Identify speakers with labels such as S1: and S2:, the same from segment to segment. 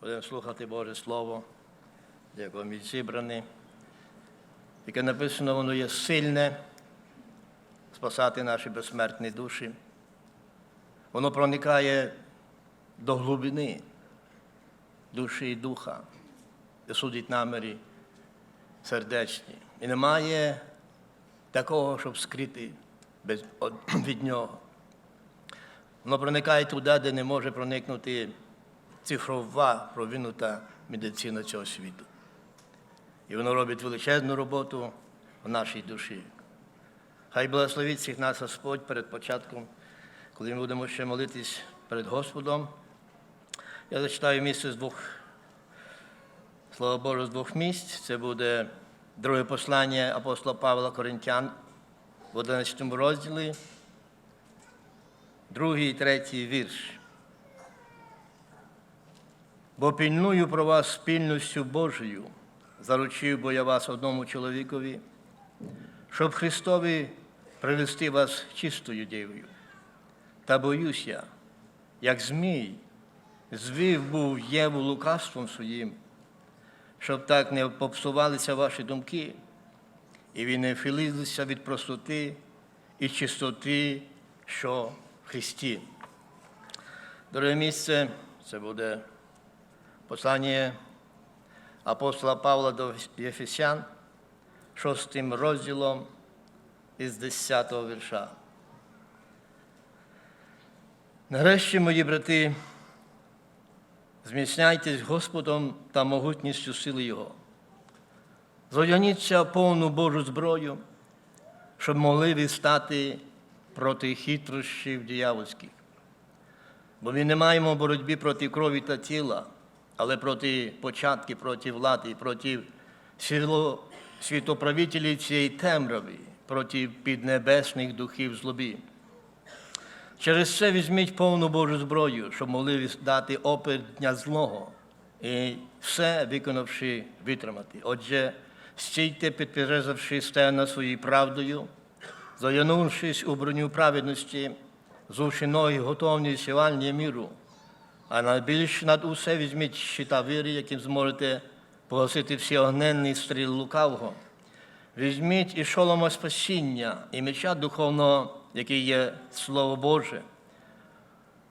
S1: Будемо слухати Боже Слово, якого ми зібрані, яке написано, воно є сильне, спасати наші безсмертні душі. Воно проникає до глибини душі і духа, де судять наміри сердечні. І немає такого, щоб скрити від нього. Воно проникає туди, де не може проникнути цифрова провинута медицина цього світу. І воно робить величезну роботу в нашій душі. Хай благословить всіх нас Господь перед початком, коли ми будемо ще молитись перед Господом. Я зачитаю місце з двох, Слово Боже, з двох місць. Це буде друге послання апостола Павла Коринтян в 11 розділі, другий і третій вірш. Бо пільную про вас спільністю Божою, заручив бо я вас одному чоловікові, щоб Христові привести вас чистою дівою. Та боюся, як змій, звів був Єву лукавством своїм, щоб так не попсувалися ваші думки, і ви не філилися від простоти і чистоти, що в Христі. Друге місце це буде послання апостола Павла до Єфесян, шостим розділом із 10 вірша. Нарешті, мої брати, зміцняйтесь Господом та могутністю сили Його. Зодягніться повну Божу зброю, щоб могли відстати проти хитрощів диявольських. Бо ми не маємо боротьби проти крові та тіла, але проти початки, проти влади, проти світоправителів цієї темряви, проти піднебесних духів злоби. Через це візьміть повну Божу зброю, щоб могли дати опір дня злого і все виконавши витримати. Отже, стійте, підперезавши стена своєю правдою, заянувшись у броню праведності, зувши ноги готовні сівальні міру, а найбільш над усе візьміть щита віри, яким зможете погасити всі огненні стріл лукавого. Візьміть і шолома спасіння, і меча духовного, який є Слово Боже.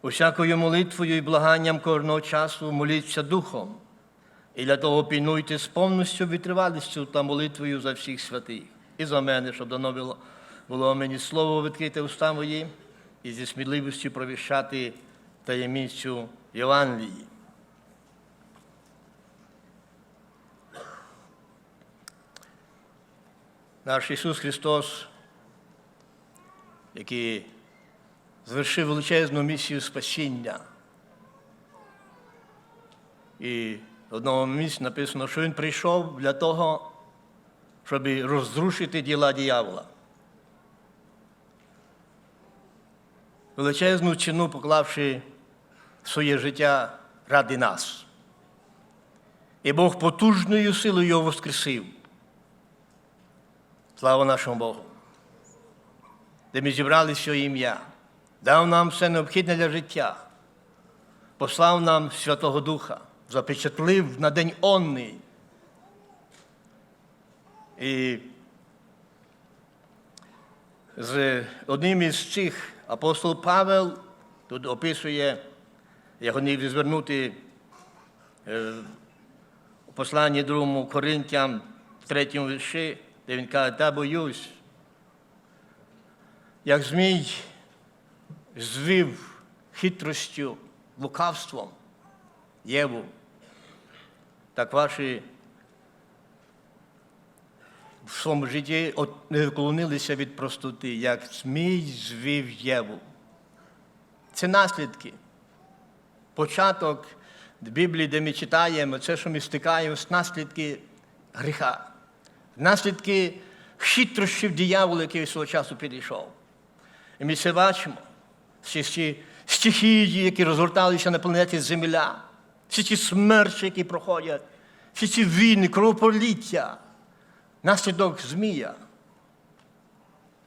S1: Усякою молитвою і благанням кожного часу моліться Духом, і для того пільнуйте з повністю витривалістю та молитвою за всіх святих. І за мене, щоб дано було, було мені слово відкрите уста мої, і зі сміливістю провіщати таємницю Євангелії. Наш Ісус Христос, який звершив величезну місію спасіння. І в одному місці написано, що Він прийшов для того, щоб розрушити діла диявола. Величезну ціну поклавши своє життя ради нас. І Бог потужною силою його воскресив. Слава нашому Богу. Де ми зібрали своє ім'я, дав нам все необхідне для життя, послав нам Святого Духа, запечатлив на день онний. І з одним із цих апостол Павел тут описує, я хотів звернути е, у посланні другому Коринтям, третьому вірші, де він каже, та боюсь, як змій звів хитростю, лукавством Єву, так ваші в своєму житті не вклонилися від простоти, як змій звів Єву. Це наслідки. Початок Біблії, де ми читаємо, це, що ми стикаємося, наслідки гріха, наслідки хитрощів диявола, який свого часу підійшов. І ми це бачимо. Всі ці стихії, які розгорталися на планеті Земля, всі ці смерчі, які проходять, всі ці війни, кровопроліття, наслідок змія,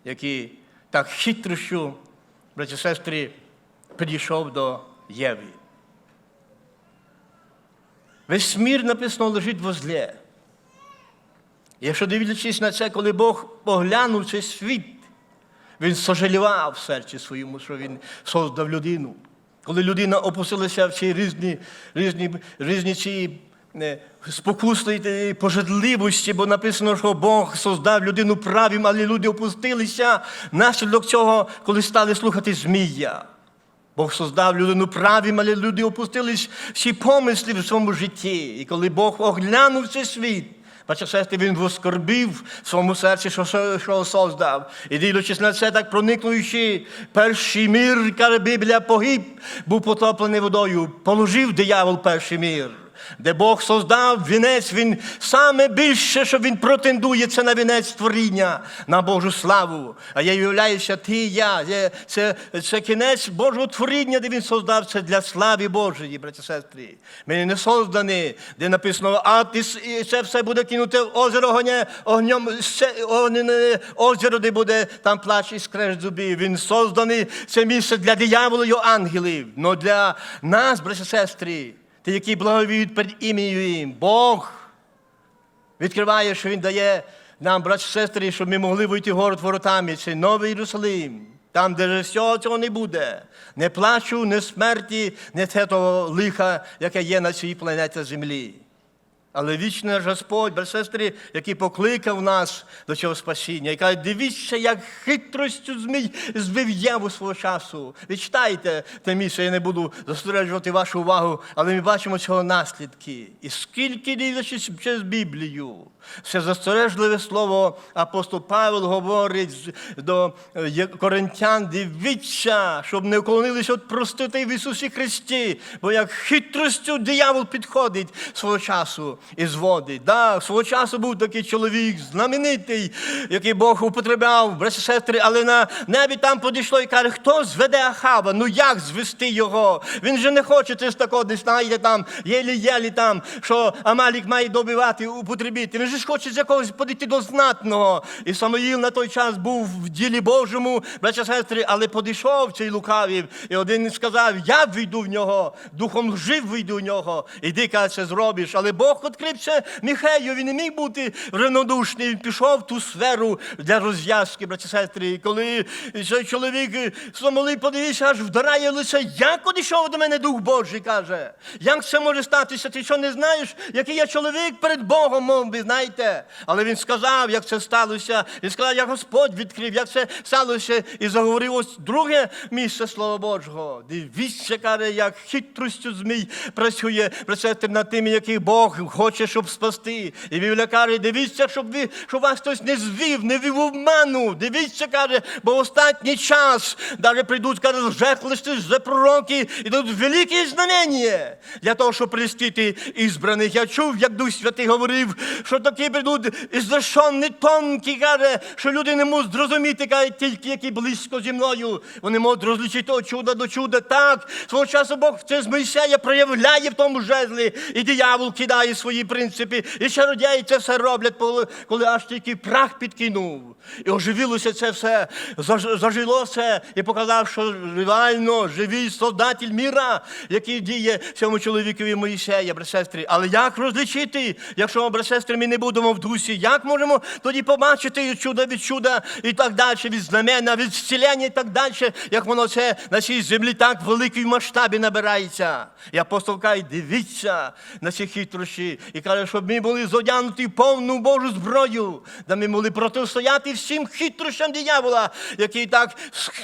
S1: який так хитрощу, браті і сестри, підійшов до Єви. Весь мір написано лежить возле. Якщо дивлячись на це, коли Бог поглянув цей світ, він сожалівав в серці своєму, що він создав людину. Коли людина опустилася в ці різні, різні, різні ці е, спокусли і пожадливості, бо написано, що Бог создав людину правим, але люди опустилися внаслідок цього, коли стали слухати Змія. Бог создав людину правим, але люди опустились всі помисли в своєму житті. І коли Бог оглянув цей світ, бачите, сестри, він воскорбив в своєму серці, що, що, создав. І дивлячись на це, так проникнуючи, перший мір, каже Біблія, погиб, був потоплений водою, положив диявол перший мір. Де Бог создав вінець, він саме більше, що він претендує, це на вінець творіння, на Божу славу. А я являюся ти і я. Це, це кінець Божого творіння, де він создав це для слави Божої, браті сестри. Ми не создані, де написано, а ти це все буде кинуте в озеро гоня, огнем, озеро, де буде там плач і скреж зубів. Він созданий це місце для диявола і ангелів. Но для нас, браті сестри, ті, які благовіють перед ім'ям Бог відкриває, що Він дає нам, браті сестри, щоб ми могли вийти в город воротами. Це Новий Єрусалим. Там, де всього цього не буде. Не плачу, не смерті, не того лиха, яке є на цій планеті Землі. Але вічний Господь, брат сестри, який покликав нас до цього спасіння, і каже, дивіться, як хитростю змій збив Єву свого часу. Відчитайте те місце, я не буду зосереджувати вашу увагу, але ми бачимо цього наслідки. І скільки дивлячись через Біблію, все застережливе слово апостол Павел говорить до е, коринтян, дивіться, щоб не уклонилися від простоти в Ісусі Христі, бо як хитростю диявол підходить свого часу і зводить. Да, свого часу був такий чоловік, знаменитий, який Бог употребляв, браті сестри, але на небі там підійшло і каже, хто зведе Ахава? Ну як звести його? Він же не хоче це ж такого, десь знайде там, єлі-єлі там, що Амалік має добивати, употребити. Він же ж хоче з якогось подійти до знатного. І Самоїл на той час був в ділі Божому, браття сестри, але підійшов цей лукавів, і один сказав, я вийду в нього, духом жив вийду в нього. Іди, каже, зробиш. Але Бог відкрився Міхею, він не міг бути рівнодушний. Він пішов в ту сферу для розв'язки, браті сестри. І коли цей чоловік Самолий подивився, аж вдарає лице, як одійшов до мене Дух Божий, каже. Як це може статися? Ти що не знаєш, який я чоловік перед Богом, мов би, знаєте? Але він сказав, як це сталося. Він сказав, як Господь відкрив, як це сталося, і заговорив ось друге місце Слова Божого. Дивіться, каже, як хитростю змій працює працює над тими, яких Бог хоче, щоб спасти. І Біблія каже, дивіться, щоб ви, щоб вас хтось не звів, не вів обману. Дивіться, каже, бо останній час навіть прийдуть, каже, лжехлисти, пророки, і дадуть великі знамення для того, щоб прилістити ізбраних. Я чув, як Дух Святий говорив, що такі прийдуть ізрешені, тонкі, каже, що люди не можуть зрозуміти, каже, тільки які близько зі мною. Вони можуть розлічити від чуда до чуда. Так, свого часу Бог це з Мойсея проявляє в тому жезлі, і диявол кидає свої принципи, і чародії це все роблять, коли, аж тільки прах підкинув. І оживилося це все, заж- зажилося і показав, що реально живий создатель міра, який діє цьому чоловікові Моїсея, брат-сестри. Але як розлічити, якщо брат-сестри, ми не будемо в дусі, як можемо тоді побачити чудо від чуда і так далі, від знамена, від зцілення і так далі, як воно це на цій землі так в великій масштабі набирається. І апостол каже, дивіться на ці хитрощі і каже, щоб ми були зодягнуті повну Божу зброю, де ми могли протистояти всім хитрощам диявола, який так,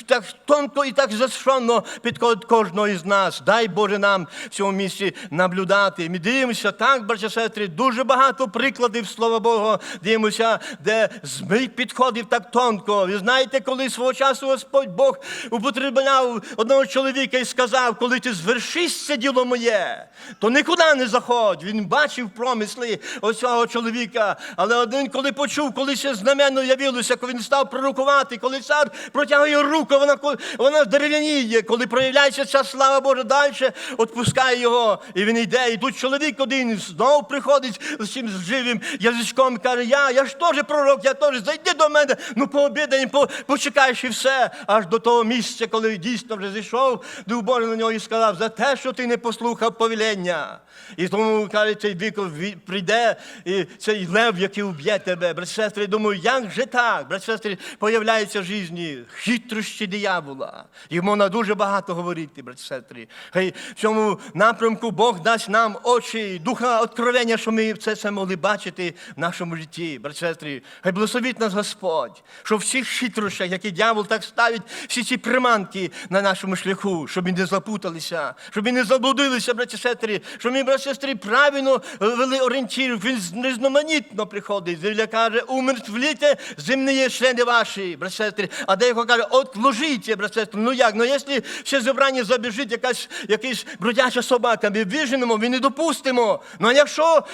S1: так тонко і так застронно підходить кожного із нас. Дай Боже нам в цьому місці наблюдати. Ми дивимося так, браття сестри, дуже багато прикладів, слава Богу, дивимося, де змій підходив так тонко. Ви знаєте, коли свого часу Господь Бог употребляв одного чоловіка і сказав, коли ти звершишся діло моє, то нікуди не заходь. Він бачив. Бачив промисли оцього чоловіка. Але один, коли почув, коли ще знаменно явилося, коли він став пророкувати, коли цар протягує руку, вона, вона дерев'яніє, коли проявляється ця слава Божа далі, відпускає його, і він йде. І тут чоловік один знов приходить з цим живим язичком і каже, я, я ж теж пророк, я теж, зайди до мене, ну пообідаємо, по, почекаєш і все, аж до того місця, коли дійсно вже зійшов, Дух Божий на нього і сказав, за те, що ти не послухав повелення. І тому, каже, цей вік ві- прийде, цей лев, який уб'є тебе. Брат сестри, думаю, як же так? Брат сестри, появляється в житті хитрощі диявола. Їх можна дуже багато говорити, брат сестри. Хай в цьому напрямку Бог дасть нам очі, духа откровення, що ми це могли бачити в нашому житті, брат сестри. Хай благословить нас Господь, що в всіх хитрощах, які дьявол так ставить, всі ці приманки на нашому шляху, щоб ми не запуталися, щоб ми не заблудилися, браті сестри, щоб ми, браті сестри, правильно вели орієнтир. Він різноманітно приходить. Земля каже, умертвліте земні члени ваші, браті сестри. А деяко каже, отложіть, браті сестри. Ну як? Ну якщо ще зібрання забіжить якась, якась бродяча собака, ми виженемо, ми не допустимо. Ну а якщо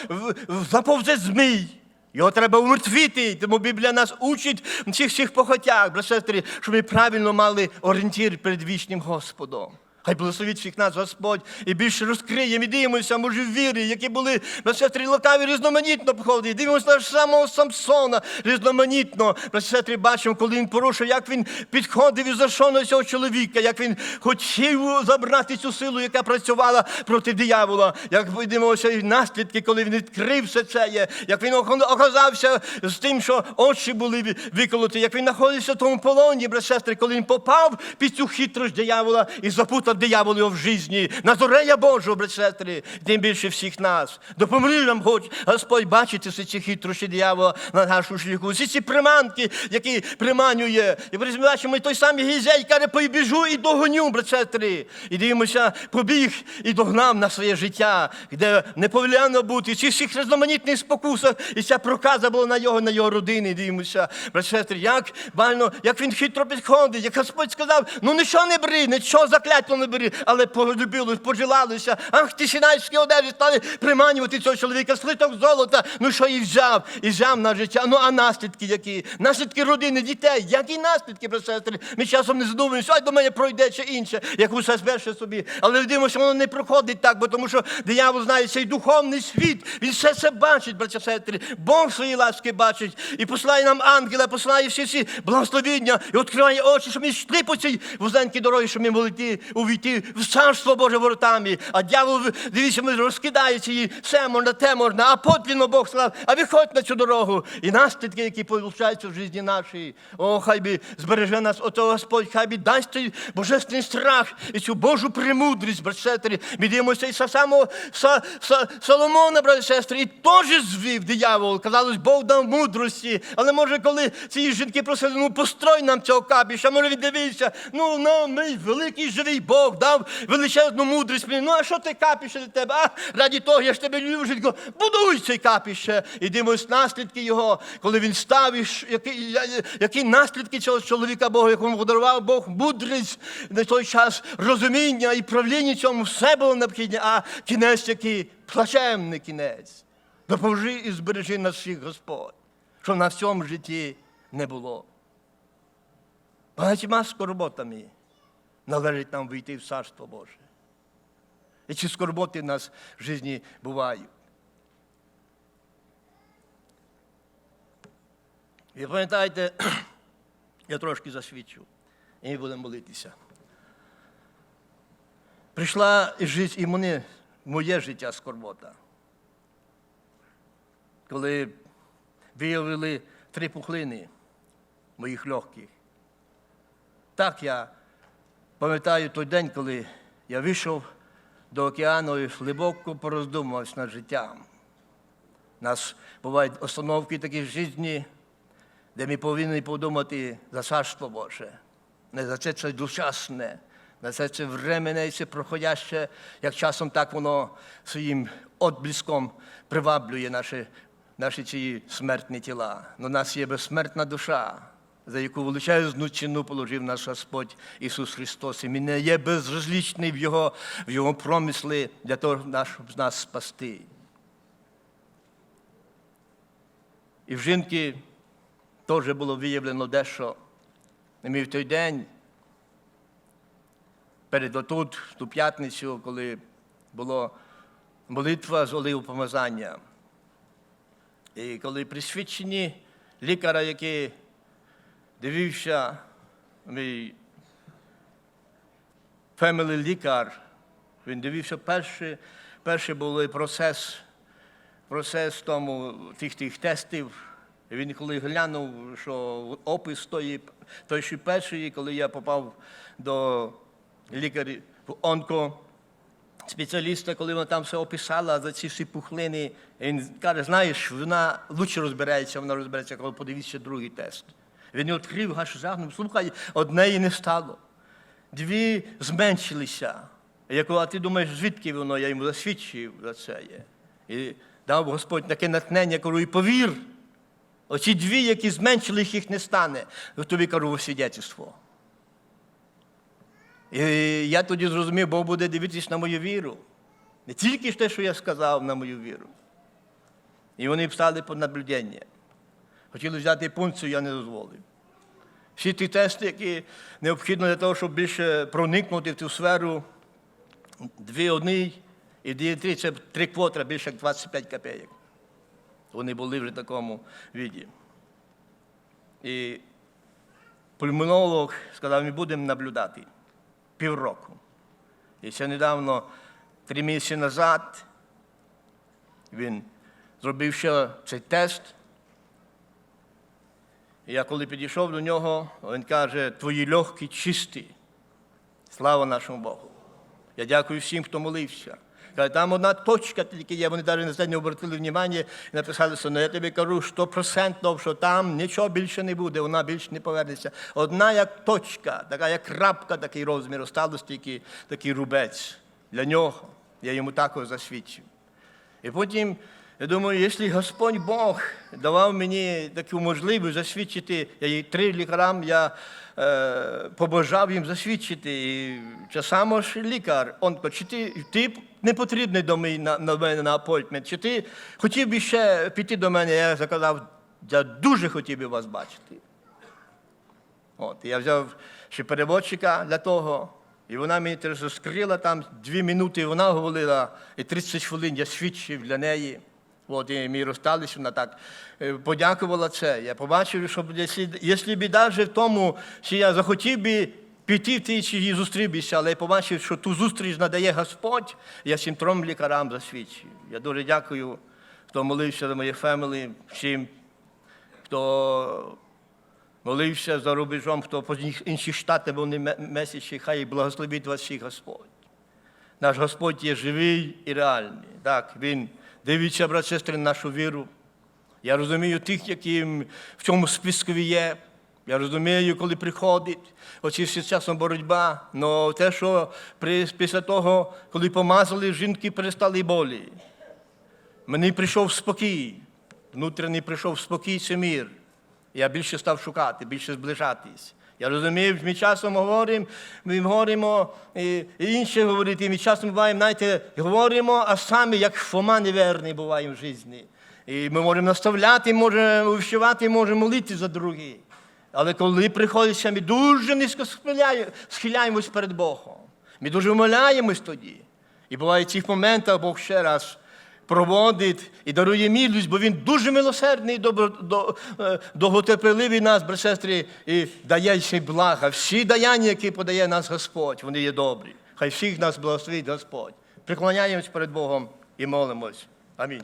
S1: заповзе змій, його треба умертвити, тому Біблія нас учить в цих всіх похотях, брат сестри, щоб ми правильно мали орієнтир перед вічним Господом. Хай благословить всіх нас Господь і більше розкриє, ми дивимося, може, в вірі, які були брат сестри, лукаві різноманітно походять. Дивимося на самого Самсона різноманітно. Брат сестри, бачимо, коли він порушив, як він підходив і зайшов на цього чоловіка, як він хотів забрати цю силу, яка працювала проти диявола. Як видимося і наслідки, коли він відкрив все це, є, як він оказався з тим, що очі були виколоті, як він знаходився в тому полоні, брат сестри, коли він попав під цю хитрость диявола і запутав диявол його в житті. На зорея Божого, брат сестри, тим більше всіх нас. Допоможи нам, хоч, Господь, бачити всі ці хитрощі диявола на нашу шляху, всі ці приманки, які приманює. І бачимо, і той самий Гізель каже, побіжу і догоню, брат сестри. І дивимося, побіг і догнав на своє життя, де не повинно бути. Ці всіх різноманітних спокусах, і ця проказа була на його, на його родини. Дивимося, брат сестри, як бально, як він хитро підходить, як Господь сказав, ну нічого не бери, нічого закляття бери, але полюбилось, пожелалося. Ах, ті сінайські одежі стали приманювати цього чоловіка, слиток золота. Ну що і взяв, і взяв на життя. Ну а наслідки які? Наслідки родини, дітей. Які наслідки, сестри? Ми часом не задумуємося, ай до мене пройде чи інше, як усе зберше собі. Але дивимося, воно не проходить так, бо тому що диявол знає цей духовний світ. Він все це бачить, браття сестри. Бог свої ласки бачить. І посилає нам ангела, посилає всі ці благословіння і відкриває очі, щоб ми йшли по цій вузенькій дорозі, щоб ми могли йти, увійти в царство Боже воротами. А дьявол, дивіться, ми розкидається її, все можна, те можна, а подлінно Бог сказав, а виходь на цю дорогу. І наслідки, які получаються в житті нашій. О, хай би збереже нас ото Господь, хай би дасть цей божественний страх і цю Божу премудрість, брат сестри. Ми дивимося і за самого Са- Са- Соломона, брат і сестри, і теж звів диявол. Казалось, Бог дав мудрості. Але може, коли ці жінки просили, ну построй нам цього капіша, може він дивився, ну нам мій великий живий Бог дав величезну мудрість. мені. Ну а що ти капіше для тебе? А раді того, я ж тебе люблю, жінко, будуй цей капіще. І дивимось наслідки його, коли він став, і які, які наслідки цього чоловіка Бога, якому подарував Бог мудрість на той час розуміння і правління цьому все було необхідне, а кінець який плачевний кінець. Допоможи і збережи нас всіх, Господь, що на всьому житті не було. Багатьма скорботами належить нам вийти в Царство Боже. І ці скорботи в нас в житті бувають. Ви пам'ятаєте, я трошки засвідчу, і ми будемо молитися. Прийшла і життя, і мене, моє життя скорбота. Коли виявили три пухлини моїх легких. Так я пам'ятаю той день, коли я вийшов до океану і глибоко пороздумувався над життям. У нас бувають остановки такі в житті, де ми повинні подумати за царство Боже. Не за це це душасне, не за це временне і це проходяще, як часом так воно своїм отблиском приваблює наші, наші ці смертні тіла. Но у нас є безсмертна душа, за яку величезну ціну положив наш Господь Ісус Христос. І Він не є безразлічний в Його, в Його промисли для того, щоб нас спасти. І в жінки теж було виявлено дещо. І в той день, перед отут, ту п'ятницю, коли була молитва з олив помазання. І коли присвідчені лікаря, який дивився, мій фемілі лікар, він дивився перший, перший був процес, процес тому, тих, тих тестів. І Він коли глянув, що опис тої, той, що першої, коли я попав до лікаря в онко, спеціаліста, коли вона там все описала за ці всі пухлини, він каже, знаєш, вона лучше розбирається, вона розбереться, коли подивіться другий тест. Він відкрив, аж загнув, слухай, однеї не стало. Дві зменшилися. Я а ти думаєш, звідки воно? Я йому засвідчив за це є. І дав Господь таке натхнення, кажу, і повір. Оці дві, які зменшились, їх не стане. Тобі кажу свідетельство. І я тоді зрозумів, Бог буде дивитися на мою віру. Не тільки те, що я сказав на мою віру. І вони встали під наблюдення. Хотіли взяти пункцію, я не дозволив. Всі ті тести, які необхідно для того, щоб більше проникнути в цю сферу, дві одні і дві три, це три квотра, більше як 25 копійок. Вони були вже в такому віді. І пульмонолог сказав, ми будемо наблюдати півроку. І ще недавно, три місяці назад, він зробив ще цей тест. Я коли підійшов до нього, він каже, твої легкі чисті. Слава нашому Богу. Я дякую всім, хто молився. Каже, там одна точка тільки є, вони навіть на це не обратили увагу і написали, що ну, я тобі кажу, стопроцентно, що там нічого більше не буде, вона більше не повернеться. Одна як точка, така як крапка, такий розмір, осталось тільки такий рубець. Для нього я йому також засвідчив. І потім, я думаю, якщо Господь Бог давав мені таку можливість засвідчити, я три лікарам я е, побажав їм засвідчити. І це саме ж лікар, он каже, ти, ти не потрібний до мене на, на мене на апойтмент, чи ти хотів би ще піти до мене, я заказав, я дуже хотів би вас бачити. От, я взяв ще переводчика для того, і вона мені теж розкрила там дві минути, вона говорила, і 30 хвилин я свідчив для неї. Ми розсталися, вона так е, подякувала це. Я побачив, що якщо, якщо б навіть в тому, що я захотів би піти в ті чи її зустрітися, але я побачив, що ту зустріч надає Господь, я всім трьом лікарам засвідчив. Я дуже дякую, хто молився за моє фемілі, всім, хто молився за рубежом, хто по інші штати вони месячі, хай благословить вас всіх Господь. Наш Господь є живий і реальний. Так, Він дивиться, брат, сестри, нашу віру. Я розумію тих, які в цьому списку є. Я розумію, коли приходить, оці всі часом боротьба, але те, що при- після того, коли помазали, жінки перестали болі. Мені прийшов спокій, внутрішній прийшов спокій, це мир. Я більше став шукати, більше зближатись. Я розумію, ми часом говоримо, ми говоримо, і, і інші говорять, і ми часом буваємо, знаєте, говоримо, а самі, як Фома неверний буває в житті. І ми можемо наставляти, можемо увщувати, можемо молити за других. Але коли приходиться, ми дуже низько схиляє- схиляємось перед Богом. Ми дуже вмоляємось тоді. І буває в цих моментах Бог ще раз проводить і дарує мілість, бо Він дуже милосердний, добро, до, е, довготерпеливий нас, брат сестри, і дає ще блага. Всі даяння, які подає нас Господь, вони є добрі. Хай всіх нас благословить Господь. Приклоняємось перед Богом і молимось. Амінь.